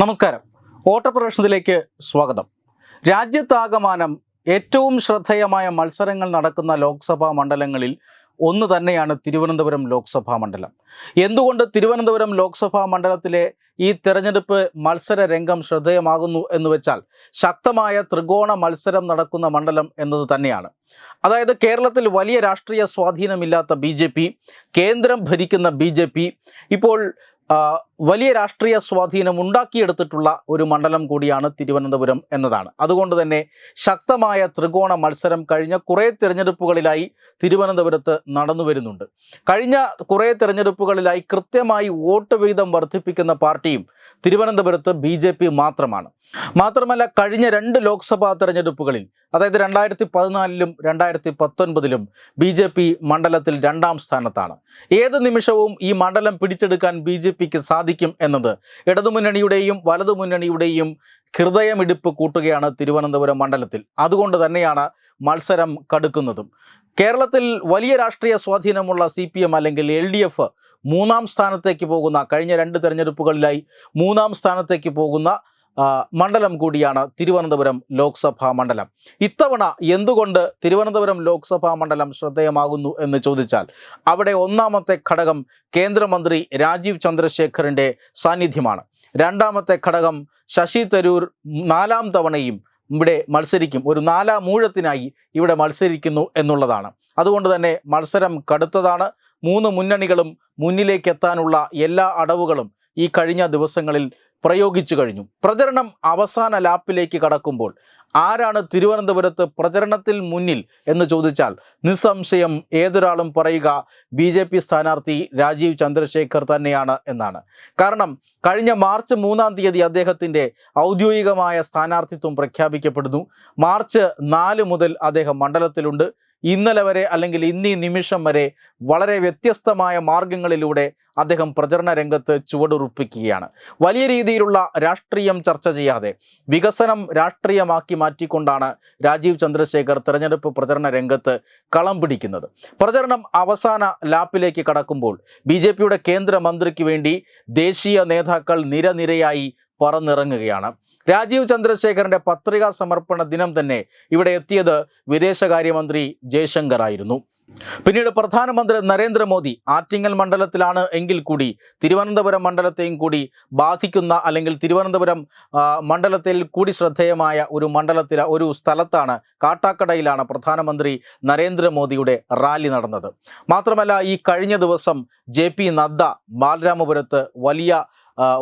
നമസ്കാരം. ഓട്ടപ്രദർശനത്തിലേക്ക് സ്വാഗതം. രാജ്യത്താകമാനം ഏറ്റവും ശ്രദ്ധേയമായ മത്സരങ്ങൾ നടക്കുന്ന ലോക്സഭാ മണ്ഡലങ്ങളിൽ ഒന്ന് തന്നെയാണ് തിരുവനന്തപുരം ലോക്സഭാ മണ്ഡലം. എന്തുകൊണ്ട് തിരുവനന്തപുരം ലോക്സഭാ മണ്ഡലത്തിലെ ഈ തെരഞ്ഞെടുപ്പ് മത്സര രംഗം ശ്രദ്ധേയമാകുന്നു എന്ന് വെച്ചാൽ ശക്തമായ ത്രികോണ മത്സരം നടക്കുന്ന മണ്ഡലം എന്നത് തന്നെയാണ്. അതായത് കേരളത്തിൽ വലിയ രാഷ്ട്രീയ സ്വാധീനമില്ലാത്ത ബി കേന്ദ്രം ഭരിക്കുന്ന ബി ഇപ്പോൾ വലിയ രാഷ്ട്രീയ സ്വാധീനം ഉണ്ടാക്കിയെടുത്തിട്ടുള്ള ഒരു മണ്ഡലം കൂടിയാണ് തിരുവനന്തപുരം എന്നതാണ്. അതുകൊണ്ട് തന്നെ ശക്തമായ ത്രികോണ മത്സരം കഴിഞ്ഞ കുറേ തിരഞ്ഞെടുപ്പുകളിലായി തിരുവനന്തപുരത്ത് നടന്നു വരുന്നുണ്ട്. കഴിഞ്ഞ കുറേ തിരഞ്ഞെടുപ്പുകളിലായി കൃത്യമായി വോട്ട് വിഹിതം വർദ്ധിപ്പിക്കുന്ന പാർട്ടിയും തിരുവനന്തപുരത്ത് ബി മാത്രമാണ്. മാത്രമല്ല കഴിഞ്ഞ രണ്ട് ലോക്സഭാ തെരഞ്ഞെടുപ്പുകളിൽ അതായത് രണ്ടായിരത്തി പതിനാലിലും രണ്ടായിരത്തി പത്തൊൻപതിലും ബി ജെ പി മണ്ഡലത്തിൽ രണ്ടാം സ്ഥാനത്താണ്. ഏത് നിമിഷവും ഈ മണ്ഡലം പിടിച്ചെടുക്കാൻ ബി ജെ പിക്ക് എന്നത്. ഇടതുമുന്നണിയുടെയും വലതുമുന്നണിയുടെയും ഹൃദയമിടിപ്പ് കൂട്ടുകയാണ് തിരുവനന്തപുരം മണ്ഡലത്തിൽ. അതുകൊണ്ട് തന്നെയാണ് മത്സരം കടുക്കുന്നതും. കേരളത്തിൽ വലിയ രാഷ്ട്രീയ സ്വാധീനമുള്ള സി പി എം അല്ലെങ്കിൽ എൽ ഡി എഫ് മൂന്നാം സ്ഥാനത്തേക്ക് പോകുന്ന കഴിഞ്ഞ രണ്ട് തെരഞ്ഞെടുപ്പുകളിലായി മൂന്നാം സ്ഥാനത്തേക്ക് പോകുന്ന മണ്ഡലം കൂടിയാണ് തിരുവനന്തപുരം ലോക്സഭാ മണ്ഡലം. ഇത്തവണ എന്തുകൊണ്ട് തിരുവനന്തപുരം ലോക്സഭാ മണ്ഡലം ശ്രദ്ധേയമാകുന്നു എന്ന് ചോദിച്ചാൽ അവിടെ ഒന്നാമത്തെ ഘടകം കേന്ദ്രമന്ത്രി രാജീവ് ചന്ദ്രശേഖറിന്റെ സാന്നിധ്യമാണ്. രണ്ടാമത്തെ ഘടകം ശശി തരൂർ നാലാം തവണയും ഇവിടെ മത്സരിക്കും. ഒരു നാലാം മൂഴത്തിനായി ഇവിടെ മത്സരിക്കുന്നു എന്നുള്ളതാണ്. അതുകൊണ്ട് തന്നെ മത്സരം കടുത്തതാണ്. മൂന്ന് മുന്നണികളും മുന്നിലേക്ക് എത്താനുള്ള എല്ലാ അടവുകളും ഈ കഴിഞ്ഞ ദിവസങ്ങളിൽ പ്രയോഗിച്ചു കഴിഞ്ഞു. പ്രചരണം അവസാന ലാപ്പിലേക്ക് കടക്കുമ്പോൾ ആരാണ് തിരുവനന്തപുരത്ത് പ്രചരണത്തിൽ മുന്നിൽ എന്ന് ചോദിച്ചാൽ നിസ്സംശയം ഏതൊരാളും പറയുക ബി ജെ പി സ്ഥാനാർത്ഥി രാജീവ് ചന്ദ്രശേഖർ തന്നെയാണ് എന്നാണ്. കാരണം കഴിഞ്ഞ മാർച്ച് മൂന്നാം തീയതി അദ്ദേഹത്തിന്റെ ഔദ്യോഗികമായ സ്ഥാനാർത്ഥിത്വം പ്രഖ്യാപിക്കപ്പെടുന്നു. മാർച്ച് നാല് മുതൽ അദ്ദേഹം മണ്ഡലത്തിലുണ്ട്. ഇന്നലെ വരെ അല്ലെങ്കിൽ ഇന്നീ നിമിഷം വരെ വളരെ വ്യത്യസ്തമായ മാർഗങ്ങളിലൂടെ അദ്ദേഹം പ്രചരണ രംഗത്ത് ചുവടുറപ്പിക്കുകയാണ്. വലിയ രീതിയിലുള്ള രാഷ്ട്രീയം ചർച്ച ചെയ്യാതെ വികസനം രാഷ്ട്രീയമാക്കി മാറ്റിക്കൊണ്ടാണ് രാജീവ് ചന്ദ്രശേഖർ തെരഞ്ഞെടുപ്പ് പ്രചരണ രംഗത്ത് കളം പിടിക്കുന്നത്. പ്രചരണം അവസാന ലാപ്പിലേക്ക് കടക്കുമ്പോൾ ബി ജെ പിയുടെ കേന്ദ്രമന്ത്രിക്ക് വേണ്ടി ദേശീയ നേതാക്കൾ നിരനിരയായി പറന്നിറങ്ങുകയാണ്. രാജീവ് ചന്ദ്രശേഖരന്റെ പത്രികാ സമർപ്പണ ദിനം തന്നെ ഇവിടെ എത്തിയത് വിദേശകാര്യമന്ത്രി ജയശങ്കർ ആയിരുന്നു. പിന്നീട് പ്രധാനമന്ത്രി നരേന്ദ്രമോദി ആറ്റിങ്ങൽ മണ്ഡലത്തിലാണ് എങ്കിൽ കൂടി തിരുവനന്തപുരം മണ്ഡലത്തെയും കൂടി ബാധിക്കുന്ന അല്ലെങ്കിൽ തിരുവനന്തപുരം മണ്ഡലത്തിൽ കൂടി ശ്രദ്ധേയമായ ഒരു മണ്ഡലത്തിലെ ഒരു സ്ഥലത്താണ് കാട്ടാക്കടയിലാണ് പ്രധാനമന്ത്രി നരേന്ദ്രമോദിയുടെ റാലി നടന്നത്. മാത്രമല്ല ഈ കഴിഞ്ഞ ദിവസം ജെ നദ്ദ ബാലരാമപുരത്ത് വലിയ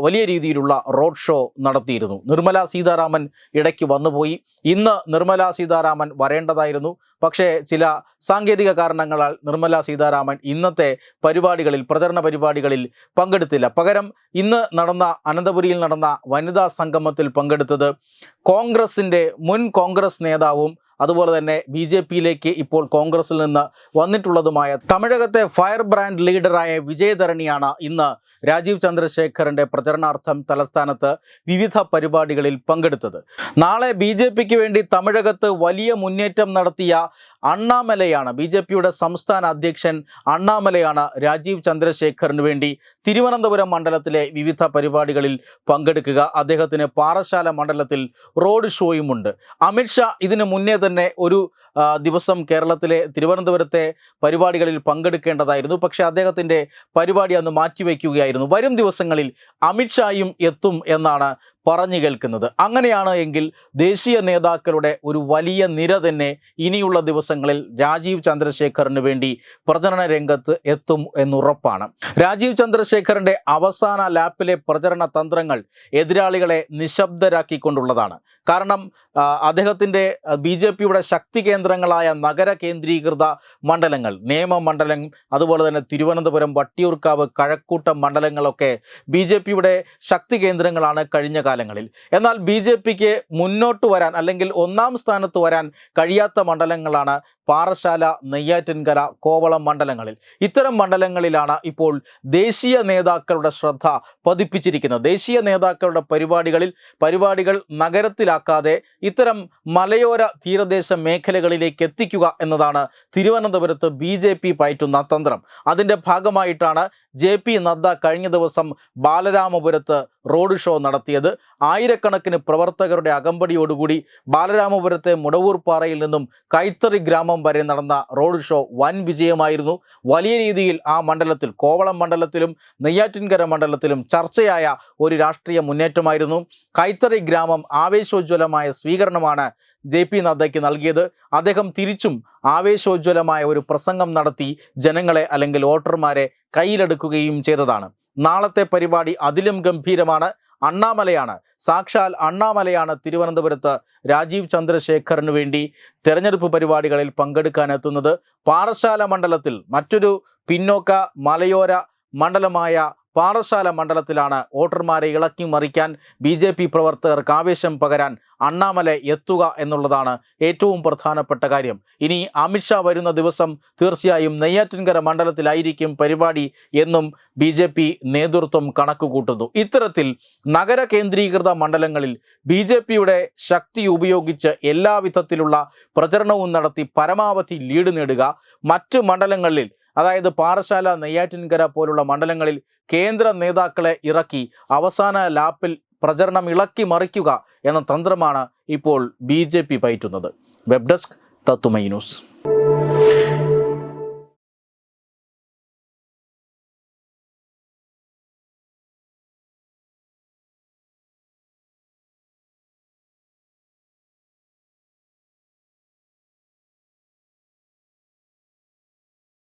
വലിയ രീതിയിലുള്ള റോഡ് ഷോ നടത്തിയിരുന്നു. നിർമ്മല സീതാരാമൻ ഇടയ്ക്ക് വന്നുപോയി. ഇന്ന് നിർമ്മല സീതാരാമൻ വരേണ്ടതായിരുന്നു. പക്ഷേ ചില സാങ്കേതിക കാരണങ്ങളാൽ നിർമ്മല സീതാരാമൻ ഇന്നത്തെ പരിപാടികളിൽ പ്രചരണ പരിപാടികളിൽ പങ്കെടുത്തില്ല. പകരം ഇന്ന് നടന്ന അനന്തപുരിയിൽ നടന്ന വനിതാ സംഗമത്തിൽ പങ്കെടുത്തത് കോൺഗ്രസിന്റെ മുൻ കോൺഗ്രസ് നേതാവും അതുപോലെ തന്നെ ബി ജെ പിയിലേക്ക് ഇപ്പോൾ കോൺഗ്രസിൽ നിന്ന് വന്നിട്ടുള്ളതുമായ തമിഴകത്തെ ഫയർ ബ്രാൻഡ് ലീഡറായ വിജയധരണിയാണ് ഇന്ന് രാജീവ് ചന്ദ്രശേഖറിന്റെ പ്രചരണാർത്ഥം തലസ്ഥാനത്ത് വിവിധ പരിപാടികളിൽ പങ്കെടുത്തത്. നാളെ ബി ജെ പിക്ക് വേണ്ടി തമിഴകത്ത് വലിയ മുന്നേറ്റം നടത്തിയ അണ്ണാമലയാണ് ബി ജെ പിയുടെ സംസ്ഥാന അധ്യക്ഷൻ അണ്ണാമലയാണ് രാജീവ് ചന്ദ്രശേഖറിന് വേണ്ടി തിരുവനന്തപുരം മണ്ഡലത്തിലെ വിവിധ പരിപാടികളിൽ പങ്കെടുക്കുക. അദ്ദേഹത്തിന് പാറശാല മണ്ഡലത്തിൽ റോഡ് ഷോയുമുണ്ട്. അമിത്ഷാ ഇതിനു മുന്നേ തന്നെ ഒരു ദിവസം കേരളത്തിലെ തിരുവനന്തപുരത്തെ പരിപാടികളിൽ പങ്കെടുക്കേണ്ടതായിരുന്നു. പക്ഷേ അദ്ദേഹത്തിന്റെ പരിപാടി അന്ന് മാറ്റിവെക്കുകയായിരുന്നു. വരും ദിവസങ്ങളിൽ അമിത്ഷായും എത്തും എന്നാണ് പറഞ്ഞു കേൾക്കുന്നത്. അങ്ങനെയാണ് എങ്കിൽ ദേശീയ നേതാക്കളുടെ ഒരു വലിയ നിര തന്നെ ഇനിയുള്ള ദിവസങ്ങളിൽ രാജീവ് ചന്ദ്രശേഖറിന് വേണ്ടി പ്രചരണ രംഗത്ത് എത്തും എന്നുറപ്പാണ്. രാജീവ് ചന്ദ്രശേഖറിന്റെ അവസാന ലാപ്പിലെ പ്രചരണ തന്ത്രങ്ങൾ എതിരാളികളെ നിശബ്ദരാക്കിക്കൊണ്ടുള്ളതാണ്. കാരണം അദ്ദേഹത്തിന്റെ ബി ജെ പിയുടെ ശക്തി കേന്ദ്രങ്ങളായ നഗര കേന്ദ്രീകൃത മണ്ഡലങ്ങൾ നേമ മണ്ഡലം അതുപോലെ തന്നെ തിരുവനന്തപുരം വട്ടിയൂർക്കാവ് കഴക്കൂട്ടം മണ്ഡലങ്ങളൊക്കെ ബി ജെ പിയുടെ ശക്തി കേന്ദ്രങ്ങളാണ് കഴിഞ്ഞ കാലങ്ങളിൽ. എന്നാൽ ബി ജെ പിക്ക് മുന്നോട്ട് വരാൻ അല്ലെങ്കിൽ ഒന്നാം സ്ഥാനത്ത് വരാൻ കഴിയാത്ത മണ്ഡലങ്ങളാണ് പാറശാല നെയ്യാറ്റിൻകര കോവളം മണ്ഡലങ്ങളിൽ. ഇത്തരം മണ്ഡലങ്ങളിലാണ് ഇപ്പോൾ ദേശീയ നേതാക്കളുടെ ശ്രദ്ധ പതിപ്പിച്ചിരിക്കുന്നത്. ദേശീയ നേതാക്കളുടെ പരിപാടികളിൽ പരിപാടികൾ നഗരത്തിലാക്കാതെ ഇത്തരം മലയോര തീരദേശ മേഖലകളിലേക്ക് എത്തിക്കുക എന്നതാണ് തിരുവനന്തപുരത്ത് ബി ജെ പി പയറ്റുന്ന തന്ത്രം. അതിന്റെ ഭാഗമായിട്ടാണ് ജെ പി നദ്ദ കഴിഞ്ഞ ദിവസം ബാലരാമപുരത്ത് റോഡ് ഷോ നടത്തിയത്. ആയിരക്കണക്കിന് പ്രവർത്തകരുടെ അകമ്പടിയോടുകൂടി ബാലരാമപുരത്തെ മുടവൂർപ്പാറയിൽ നിന്നും കൈത്തറി ഗ്രാമം വരെ നടന്ന റോഡ് ഷോ വൻ വിജയമായിരുന്നു. വലിയ രീതിയിൽ ആ മണ്ഡലത്തിൽ കോവളം മണ്ഡലത്തിലും നെയ്യാറ്റിൻകര മണ്ഡലത്തിലും ചർച്ചയായ ഒരു രാഷ്ട്രീയ മുന്നേറ്റമായിരുന്നു. കൈത്തറി ഗ്രാമം ആവേശോജ്വലമായ സ്വീകരണമാണ് ജെ പി നദ്ദയ്ക്ക് നൽകിയത്. അദ്ദേഹം തിരിച്ചും ആവേശോജ്വലമായ ഒരു പ്രസംഗം നടത്തി ജനങ്ങളെ അല്ലെങ്കിൽ വോട്ടർമാരെ കയ്യിലെടുക്കുകയും ചെയ്തതാണ്. നാളത്തെ പരിപാടി അതിലും ഗംഭീരമാണ്. അണ്ണാമലയാണ്. സാക്ഷാൽ അണ്ണാമലയാണ് തിരുവനന്തപുരത്ത് രാജീവ് ചന്ദ്രശേഖറിന് വേണ്ടി തെരഞ്ഞെടുപ്പ് പരിപാടികളിൽ പങ്കെടുക്കാനെത്തുന്നത്. പാറശാല മണ്ഡലത്തിൽ മറ്റൊരു പിന്നോക്ക മലയോര മണ്ഡലമായ പാറശാല മണ്ഡലത്തിലാണ് വോട്ടർമാരെ ഇളക്കി മറിക്കാൻ ബി ജെ പി പ്രവർത്തകർക്ക് ആവേശം പകരാൻ അണ്ണാമല എത്തുക എന്നുള്ളതാണ് ഏറ്റവും പ്രധാനപ്പെട്ട കാര്യം. ഇനി അമിത്ഷാ വരുന്ന ദിവസം തീർച്ചയായും നെയ്യാറ്റിൻകര മണ്ഡലത്തിലായിരിക്കും പരിപാടി എന്നും ബി ജെ പി നേതൃത്വം കണക്കുകൂട്ടുന്നു. ഇത്തരത്തിൽ നഗര കേന്ദ്രീകൃത മണ്ഡലങ്ങളിൽ ബി ജെ പിയുടെ ശക്തി ഉപയോഗിച്ച് എല്ലാവിധത്തിലുള്ള പ്രചരണവും നടത്തി പരമാവധി ലീഡ് നേടുക. മറ്റ് മണ്ഡലങ്ങളിൽ അതായത് പാറശാല നെയ്യാറ്റിൻകര പോലുള്ള മണ്ഡലങ്ങളിൽ കേന്ദ്ര നേതാക്കളെ ഇറക്കി അവസാന ലാപ്പിൽ പ്രചരണം ഇളക്കി മറിക്കുക എന്ന തന്ത്രമാണ് ഇപ്പോൾ ബി ജെ പി പയറ്റുന്നത്. വെബ് ഡെസ്ക് തത്തുമൈ ന്യൂസ്.